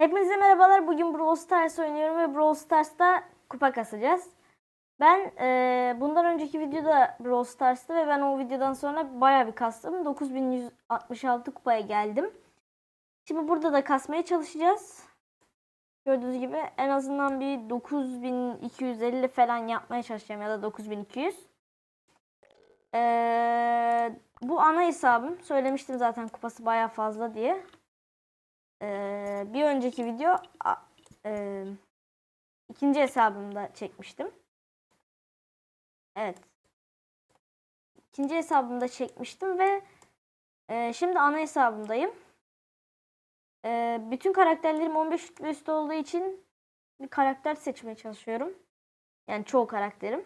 Hepinize merhabalar. Bugün Brawl Stars oynuyorum ve Brawl Stars'ta kupa kasacağız. Ben eee, bundan önceki videoda Brawl Stars'ta ve ben o videodan sonra bayağı bir kastım. 9166 kupaya geldim. Şimdi burada da kasmaya çalışacağız. Gördüğünüz gibi en azından bir 9250 falan yapmaya çalışacağım ya da 9200. Eee, bu ana hesabım. Söylemiştim zaten kupası bayağı fazla diye. Ee, bir önceki video e, ikinci hesabımda çekmiştim. Evet. İkinci hesabımda çekmiştim ve e, şimdi ana hesabımdayım. E, bütün karakterlerim 15 rütbe üstü olduğu için bir karakter seçmeye çalışıyorum. Yani çoğu karakterim.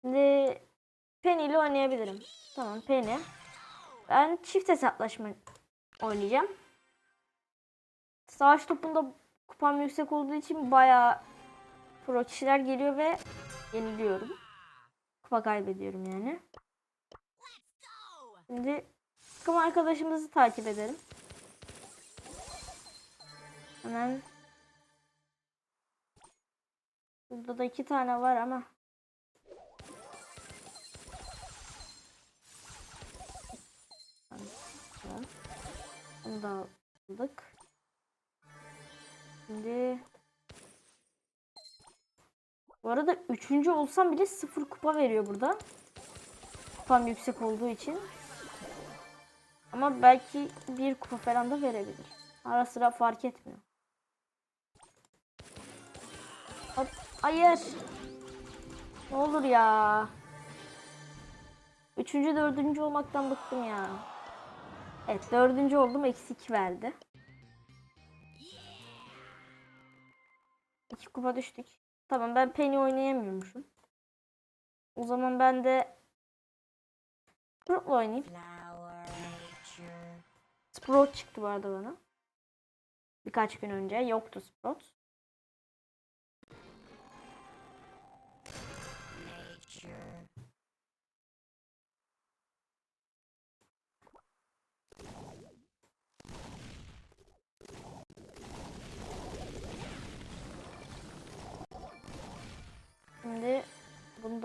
Şimdi Penny ile oynayabilirim. Tamam Penny. Ben çift hesaplaşma oynayacağım. Savaş topunda kupam yüksek olduğu için bayağı pro kişiler geliyor ve yeniliyorum. Kupa kaybediyorum yani. Şimdi takım arkadaşımızı takip edelim. Hemen Burada da iki tane var ama. Bunu da aldık. Şimdi bu arada üçüncü olsam bile sıfır kupa veriyor burada. Kupam yüksek olduğu için. Ama belki bir kupa falan da verebilir. Ara sıra fark etmiyor. Hop, hayır. Ne olur ya. Üçüncü, dördüncü olmaktan bıktım ya. Evet, dördüncü oldum. Eksi iki verdi. İki kupa düştük. Tamam ben Penny oynayamıyormuşum. O zaman ben de Sprout'la oynayayım. Sprout çıktı bu arada bana. Birkaç gün önce yoktu Sprout.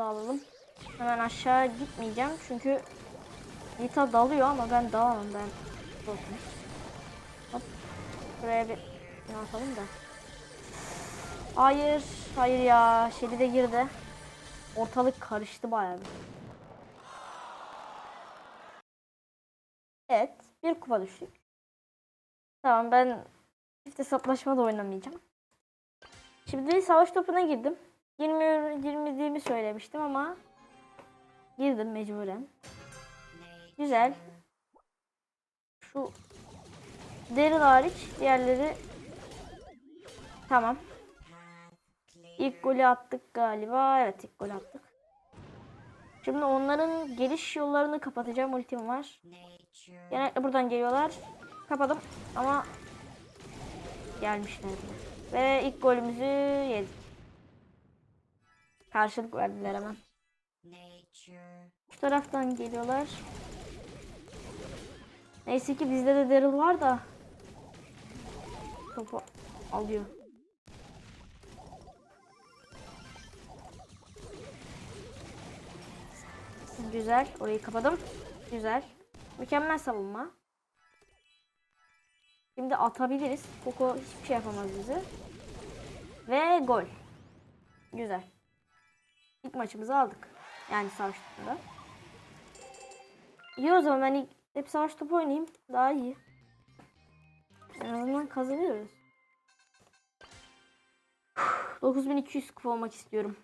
Da. Hemen aşağı gitmeyeceğim çünkü Nita dalıyor ama ben dalamam ben. Bakın. Hop. Buraya bir ne yapalım da. Hayır, hayır ya. Şeli de girdi. Ortalık karıştı bayağı. Evet, bir kupa düştük. Tamam ben çift hesaplaşma da oynamayacağım. Şimdi savaş topuna girdim. Girmiyor, girmediğimi söylemiştim ama girdim mecburen. Güzel. Şu Daryl hariç diğerleri tamam. İlk golü attık galiba. Evet ilk golü attık. Şimdi onların geliş yollarını kapatacağım. Ultim var. Genellikle buradan geliyorlar. Kapadım ama gelmişler. Ve ilk golümüzü yedik. Karşılık verdiler hemen. Şu taraftan geliyorlar. Neyse ki bizde de Daryl var da. Topu alıyor. Güzel. Orayı kapadım. Güzel. Mükemmel savunma. Şimdi atabiliriz. Koko hiçbir şey yapamaz bize. Ve gol. Güzel. İlk maçımızı aldık. Yani savaş topunda. İyi o zaman ben ilk hep savaş topu oynayayım. Daha iyi. En azından kazanıyoruz. 9200 kupa olmak istiyorum.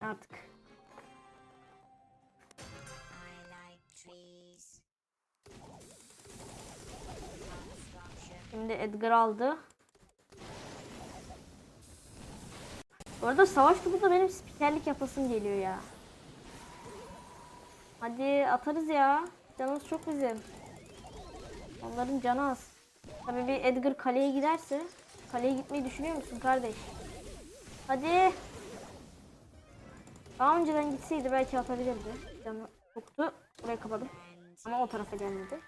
Artık. Şimdi Edgar aldı. Bu arada savaş topu da benim spikerlik yapasım geliyor ya. Hadi atarız ya. Canımız çok bizim. Onların canı az. Tabii bir Edgar kaleye giderse. Kaleye gitmeyi düşünüyor musun kardeş? Hadi. Daha önceden gitseydi belki atabilirdi. Canı çoktu. Burayı kapadım. Ama o tarafa gelmedi.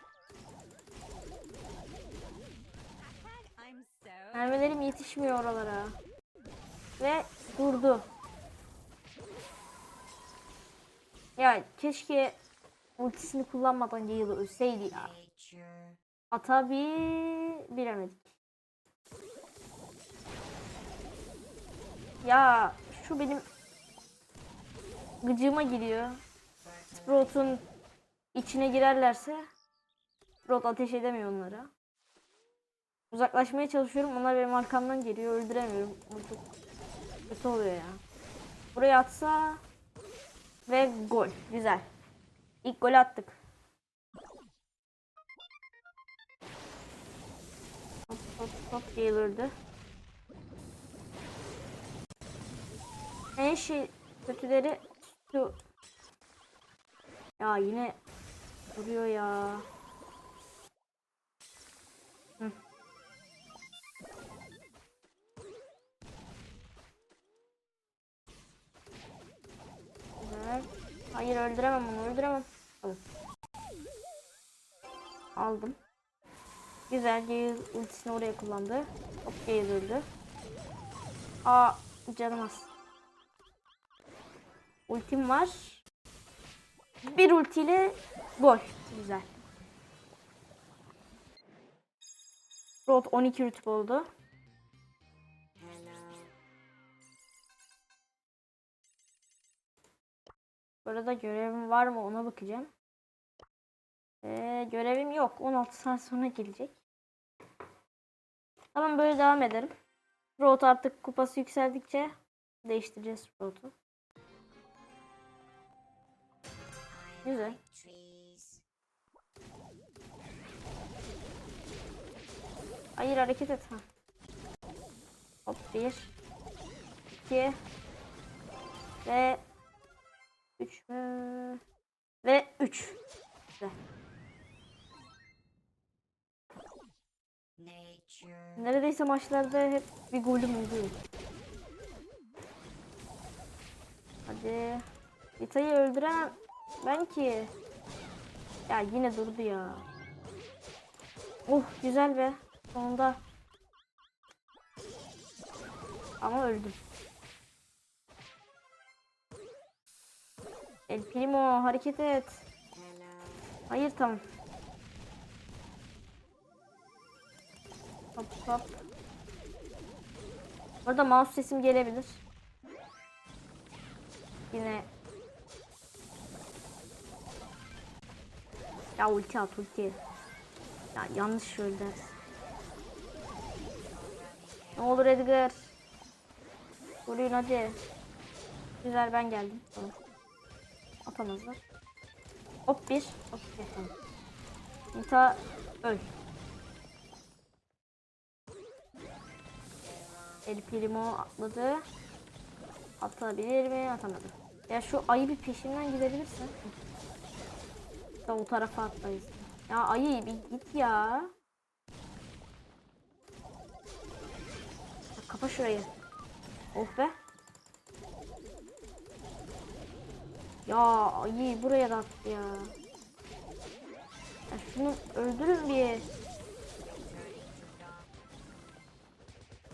Mermilerim yetişmiyor oralara. Ve durdu. Ya keşke ultisini kullanmadan Gale'ı ölseydi ya. Ata bir bilemedik. Ya şu benim gıcığıma giriyor. Sprout'un içine girerlerse Sprout ateş edemiyor onlara. Uzaklaşmaya çalışıyorum. Onlar benim arkamdan geliyor. Öldüremiyorum. Bu kötü oluyor ya. Buraya atsa ve gol. Güzel. İlk golü attık. Hop hop hop öldü. En şey kötüleri şu. Ya yine vuruyor ya. Hayır öldüremem onu öldüremem. Al. Aldım. Güzel Gale ultisini oraya kullandı. Hop Gale öldü. Aa canım az. Ultim var. Bir ultiyle gol. Güzel. Rod 12 rütbe oldu. Burada görevim var mı ona bakacağım. Ee, görevim yok. 16 saat sonra gelecek. Tamam böyle devam ederim. Road artık kupası yükseldikçe değiştireceğiz Road'u. Güzel. Hayır hareket et. Ha. Hop bir. iki Ve üç mü? Ve üç. Güzel. Neredeyse maçlarda hep bir golüm oluyor. Hadi. Vita'yı öldüremem. Ben ki. Ya yine durdu ya. Uh güzel be. Sonunda. Ama öldüm. El Primo hareket et. Hayır tamam. Hop hop. Orada mouse sesim gelebilir. Yine Ya ulti at ulti. Ya yanlış şöyle. Ne olur Edgar. Koruyun hadi. Güzel ben geldim. Tamam. Atamazlar. Hop bir. Hop bir. Nita öl. El Primo atladı. Atabilir mi? Atamadı. Ya şu ayı bir peşinden gidebilirsin. Da o tarafa atlayız. Ya ayı bir git ya kapa şurayı. Oh be. Ya ayı buraya da attı ya. ya şunu öldürün bir.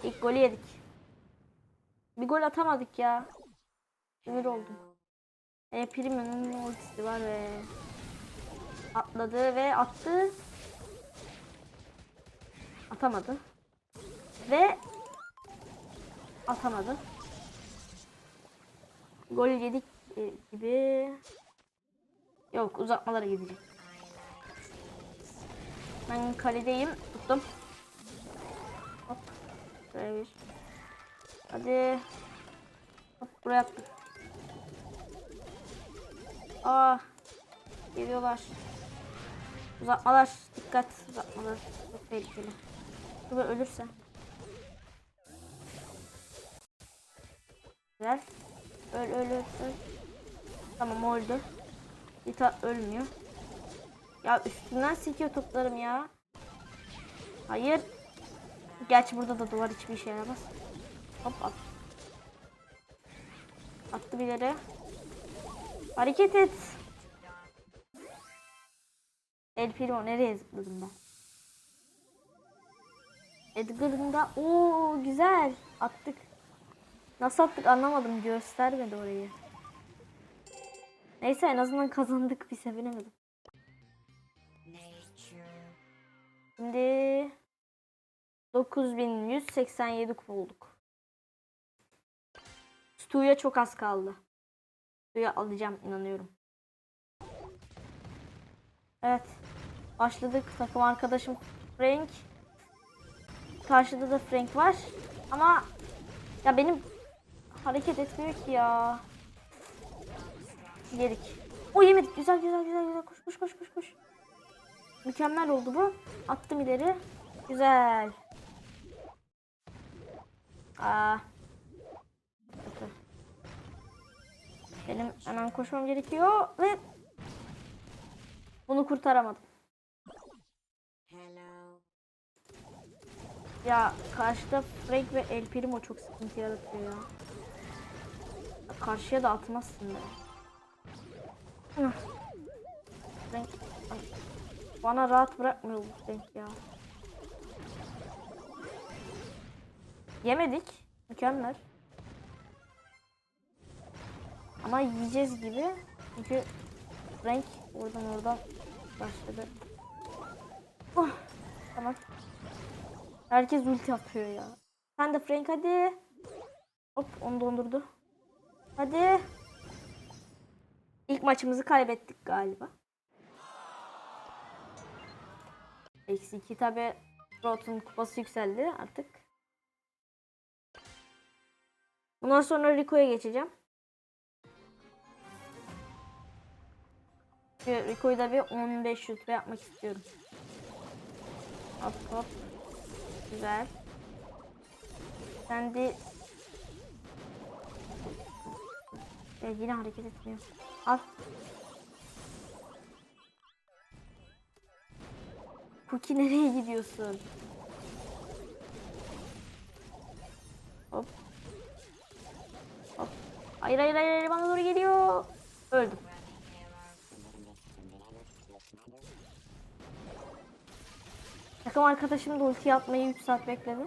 İlk golü yedik. Bir gol atamadık ya. Sinir oldum. E Primo'nun ultisi var ve atladı ve attı. Atamadı. Ve atamadı. Gol yedik gibi. Yok uzatmalara gidecek. Ben kaledeyim. Tuttum. Hop. Şuraya bir. Hadi. Hop buraya attım. Aa. Geliyorlar. Uzatmalar. Dikkat. Uzatmalar. Çok tehlikeli. Bu da ölürse. Güzel. Öl öl öl. öl. Tamam o öldü. Dita ölmüyor. Ya üstünden sekiyor toplarım ya. Hayır. Gerçi burada da duvar hiçbir işe yaramaz. Hop at. Attı bir yere. Hareket et. El Primo nereye zıpladım ben? Edgar'ın da ooo güzel attık. Nasıl attık anlamadım göstermedi orayı. Neyse en azından kazandık bir sevinemedim. Şimdi 9187 kupa olduk. Stu'ya çok az kaldı. Stu'ya alacağım inanıyorum. Evet. Başladık. Takım arkadaşım Frank. Karşıda da Frank var. Ama ya benim hareket etmiyor ki ya. Yedik. O yemedik. Güzel güzel güzel güzel. Koş koş koş koş koş. Mükemmel oldu bu. Attım ileri. Güzel. Aa. Kötü. Benim hemen koşmam gerekiyor ve bunu kurtaramadım. Ya karşıda Frank ve El Primo çok sıkıntı yaratıyor ya. Karşıya da atmazsın be. Hıh. Frank Ay, bana rahat bırakmıyor bu Frank ya. Yemedik. Mükemmel. Ama yiyeceğiz gibi. Çünkü Frank oradan oradan başladı. Oh, tamam. Herkes ulti atıyor ya. Sen de Frank hadi. Hop onu dondurdu. Hadi. İlk maçımızı kaybettik galiba. Eksi 2 tabi Rot'un kupası yükseldi artık. Bundan sonra Rico'ya geçeceğim. Rico'yu da bir 15 rütbe yapmak istiyorum. Hop hop. Güzel. Sen de e, yine hareket etmiyor. Al. Cookie nereye gidiyorsun? Hop. Hop. Hayır hayır hayır, bana doğru geliyor. Öldüm. Takım arkadaşım da ulti atmayı 3 saat bekledi.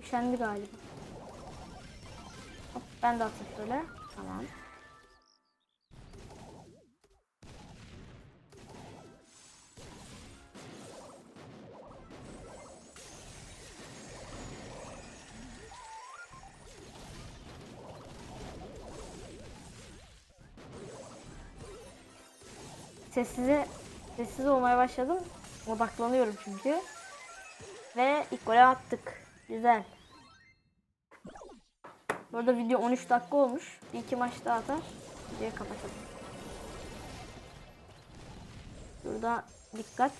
Üşendi galiba. Hop, ben de atayım şöyle. Tamam. Sessize sessiz olmaya başladım. Odaklanıyorum çünkü. Ve ilk golü attık. Güzel. Burada video 13 dakika olmuş. Bir iki maç daha atar. Videoyu kapatalım. Burada dikkat.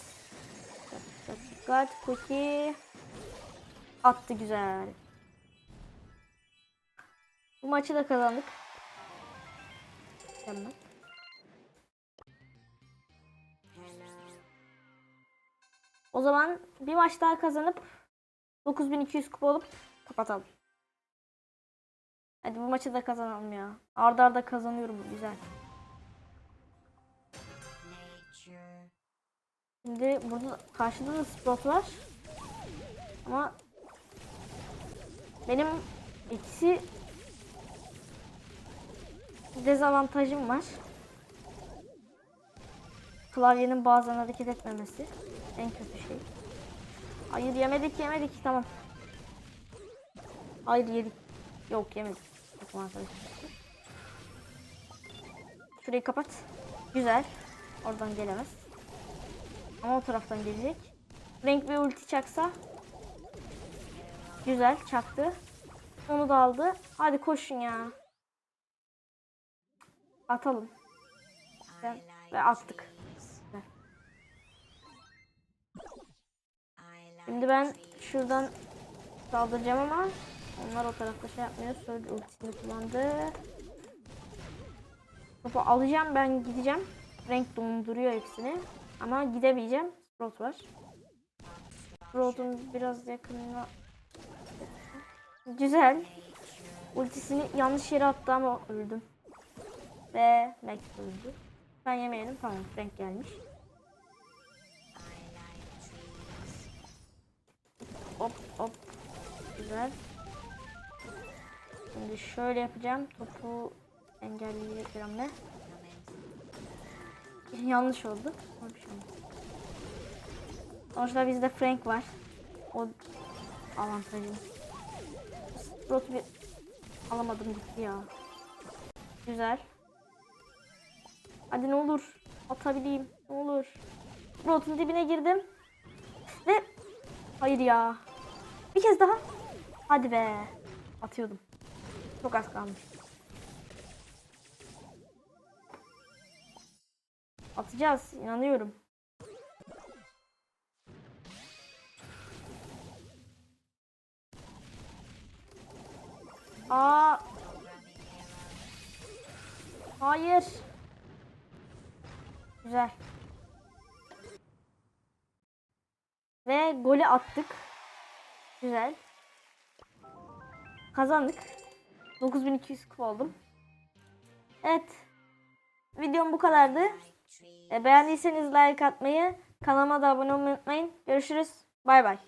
Dikkat dikkat. Cookie. Attı güzel. Bu maçı da kazandık. Mükemmel. O zaman bir maç daha kazanıp 9200 kupa olup kapatalım. Hadi bu maçı da kazanalım ya. Arda arda kazanıyorum güzel. Şimdi burada karşıda da spot var. Ama benim eksi dezavantajım var. Klavyenin bazen hareket etmemesi. En kötü şey. Hayır yemedik yemedik tamam. Hayır yedik. Yok yemedik. Bakın arkadaşlar. Şurayı kapat. Güzel. Oradan gelemez. Ama o taraftan gelecek. Renk bir ulti çaksa. Güzel çaktı. Onu da aldı. Hadi koşun ya. Atalım. Ve, ve attık. Güzel. Şimdi ben şuradan saldıracağım ama onlar o tarafta şey yapmıyor. Surge ultisini kullandı. Topu alacağım ben gideceğim. Renk donduruyor hepsini. Ama gidemeyeceğim. Sprout var. Sprout'un biraz yakınına Güzel. Ultisini yanlış yere attı ama öldüm. Ve Max öldü. Ben yemeyelim tamam renk gelmiş. Hop hop. Güzel. Şimdi şöyle yapacağım. Topu engelleyeceğim ne? Yanlış oldu. Bir. Sonuçta bizde Frank var. O avantajım. Sprout'u bir alamadım gitti ya. Güzel. Hadi ne olur. Atabileyim. Ne olur. Sprout'un dibine girdim. Ve hayır ya. Bir kez daha. Hadi be. Atıyordum. Çok az kalmış. Atacağız. inanıyorum. Aa. Hayır. Güzel. Ve golü attık. Güzel. Kazandık. 9200 kupa oldum. Evet. Videom bu kadardı. E, beğendiyseniz like atmayı, kanalıma da abone olmayı unutmayın. Görüşürüz. Bay bay.